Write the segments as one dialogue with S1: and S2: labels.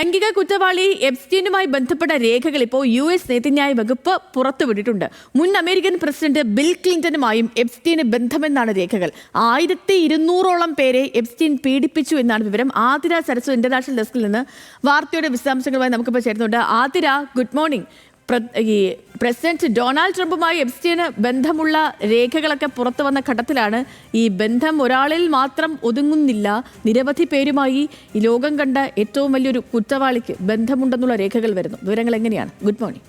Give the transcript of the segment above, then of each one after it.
S1: ലൈംഗിക കുറ്റവാളി എബ്സ്റ്റീനുമായി ബന്ധപ്പെട്ട രേഖകൾ ഇപ്പോൾ യു എസ് നീതിന്യായ വകുപ്പ് പുറത്തുവിട്ടിട്ടുണ്ട്. മുൻ അമേരിക്കൻ പ്രസിഡന്റ് ബിൽ ക്ലിന്റനുമായും എബ്സ്റ്റീന് ബന്ധമെന്നാണ് രേഖകൾ. ആയിരത്തി ഇരുന്നൂറോളം പേരെ എബ്സ്റ്റീൻ പീഡിപ്പിച്ചു എന്നാണ് വിവരം. ആതിര സരസ്വ ഇന്റർനാഷണൽ ഡെസ്കിൽ നിന്ന് വാർത്തയുടെ വിശദാംശങ്ങളുമായി നമുക്കിപ്പോൾ ചേരുന്നുണ്ട്. Athira good morning. ഈ പ്രസിഡന്റ് ഡൊണാൾഡ് ട്രംപുമായി എപ്സ്റ്റീന് ബന്ധമുള്ള രേഖകളൊക്കെ പുറത്തു വന്ന ഘട്ടത്തിലാണ് ഈ ബന്ധം ഒരാളിൽ മാത്രം ഒതുങ്ങുന്നില്ല. നിരവധി പേരുമായി ഈ ലോകം കണ്ട ഏറ്റവും വലിയൊരു കുറ്റവാളിക്ക് ബന്ധമുണ്ടെന്നുള്ള രേഖകൾ വരുന്നു. വിവരങ്ങൾ എങ്ങനെയാണ്? Good morning.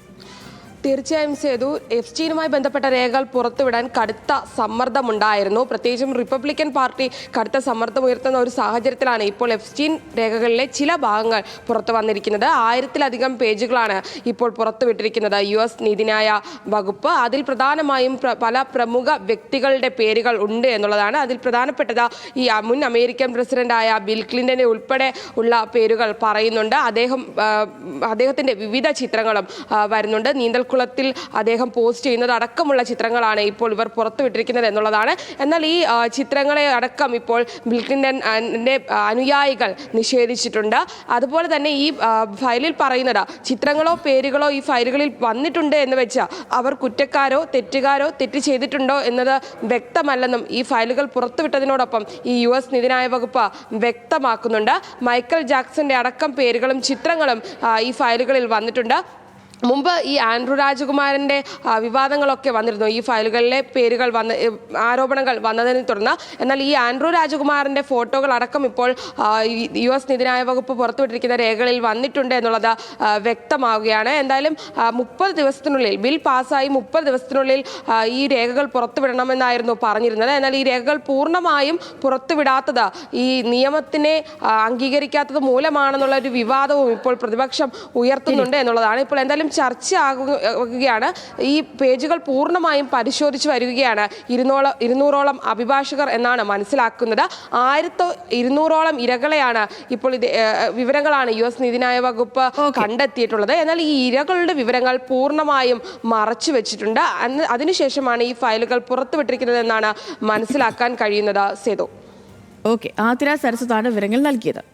S2: തീർച്ചയായും സേതു എഫ് ജിയുമായി ബന്ധപ്പെട്ട രേഖകൾ പുറത്തുവിടാൻ കടുത്ത സമ്മർദ്ദമുണ്ടായിരുന്നു. പ്രത്യേകിച്ചും റിപ്പബ്ലിക്കൻ പാർട്ടി കടുത്ത സമ്മർദ്ദം ഉയർത്തുന്ന ഒരു സാഹചര്യത്തിലാണ് ഇപ്പോൾ എഫ് എഫ്സ്റ്റീൻ രേഖകളിലെ ചില ഭാഗങ്ങൾ പുറത്തു വന്നിരിക്കുന്നത്. ആയിരത്തിലധികം പേജുകളാണ് ഇപ്പോൾ പുറത്തുവിട്ടിരിക്കുന്നത്. യു എസ് നീതിന്യായ വകുപ്പ്. അതിൽ പ്രധാനമായും പല പ്രമുഖ വ്യക്തികളുടെ പേരുകൾ ഉണ്ട് എന്നുള്ളതാണ്. അതിൽ പ്രധാനപ്പെട്ടത് ഈ മുൻ അമേരിക്കൻ പ്രസിഡന്റായ ബിൽ ക്ലിന്റനെ ഉൾപ്പെടെ ഉള്ള പേരുകൾ പറയുന്നുണ്ട്. അദ്ദേഹം അദ്ദേഹത്തിന്റെ വിവിധ ചിത്രങ്ങളും വരുന്നുണ്ട്. വരുന്നുണ്ട് നീന്തൽക്കുളത്തിൽ അദ്ദേഹം പോസ്റ്റ് ചെയ്യുന്നത് അടക്കമുള്ള ചിത്രങ്ങളാണ് ഇപ്പോൾ ഇവർ പുറത്തുവിട്ടിരിക്കുന്നത് എന്നുള്ളതാണ്. എന്നാൽ ഈ ചിത്രങ്ങളെ അടക്കം ഇപ്പോൾ ബിൽ ക്ലിന്റന്റെ അനുയായികൾ നിഷേധിച്ചിട്ടുണ്ട്. അതുപോലെ തന്നെ ഈ ഫയലിൽ പറയുന്നത് ചിത്രങ്ങളോ പേരുകളോ ഈ ഫയലുകളിൽ വന്നിട്ടുണ്ട് എന്ന് വെച്ചാൽ അവർ കുറ്റക്കാരോ തെറ്റുകാരോ തെറ്റ് ചെയ്തിട്ടുണ്ടോ എന്നത് വ്യക്തമല്ലെന്നും ഈ ഫയലുകൾ പുറത്തുവിട്ടതിനോടൊപ്പം ഈ യു എസ് നീതിന്യായ വകുപ്പ് വ്യക്തമാക്കുന്നുണ്ട്. മൈക്കൽ ജാക്സന്റെ അടക്കം പേരുകളും ചിത്രങ്ങളും ഈ ഫയലുകളിൽ വന്നിട്ടുണ്ട്. മുമ്പ് ഈ ആൻഡ്രു രാജകുമാരന്റെ വിവാദങ്ങളൊക്കെ വന്നിരുന്നു. ഈ ഫയലുകളിലെ പേരുകൾ വന്ന് ആരോപണങ്ങൾ വന്നതിനെ തുടർന്ന്. എന്നാൽ ഈ ആൻഡ്രു രാജകുമാരന്റെ ഫോട്ടോകൾ അടക്കം ഇപ്പോൾ യു എസ് നീതിന്യായ വകുപ്പ് പുറത്തുവിട്ടിരിക്കുന്ന രേഖകളിൽ വന്നിട്ടുണ്ട് എന്നുള്ളത് വ്യക്തമാവുകയാണ്. എന്തായാലും മുപ്പത് ദിവസത്തിനുള്ളിൽ ബിൽ പാസ്സായി മുപ്പത് ദിവസത്തിനുള്ളിൽ ഈ രേഖകൾ പുറത്തുവിടണമെന്നായിരുന്നു പറഞ്ഞിരുന്നത്. എന്നാൽ ഈ രേഖകൾ പൂർണമായും പുറത്തുവിടാത്തത് ഈ നിയമത്തിനെ അംഗീകരിക്കാത്തത് മൂലമാണെന്നുള്ള ഒരു വിവാദവും ഇപ്പോൾ പ്രതിപക്ഷം ഉയർത്തുന്നുണ്ട് എന്നുള്ളതാണ്. ഇപ്പോൾ എന്തായാലും ചർച്ച ആകുകയാണ് ഈ പേജുകൾ പൂർണമായും പരിശോധിച്ച് വരികയാണ്. ഇരുന്നൂറോളം ഇരുന്നൂറോളം അഭിഭാഷകർ എന്നാണ് മനസ്സിലാക്കുന്നത്. ആയിരത്തോ ഇരുന്നൂറോളം ഇരകളെയാണ് ഇപ്പോൾ ഇത് വിവരങ്ങളാണ് യു എസ് നീതിന്യായ വകുപ്പ് കണ്ടെത്തിയിട്ടുള്ളത്. എന്നാൽ ഈ ഇരകളുടെ വിവരങ്ങൾ പൂർണമായും മറച്ചു വെച്ചിട്ടുണ്ട്. അതിനുശേഷമാണ് ഈ ഫയലുകൾ പുറത്തുവിട്ടിരിക്കുന്നത് എന്നാണ് മനസ്സിലാക്കാൻ കഴിയുന്നത് സേതു.
S1: ഓക്കെ. ആതിര സരസ്വതാണ് വിവരങ്ങൾ നൽകിയത്.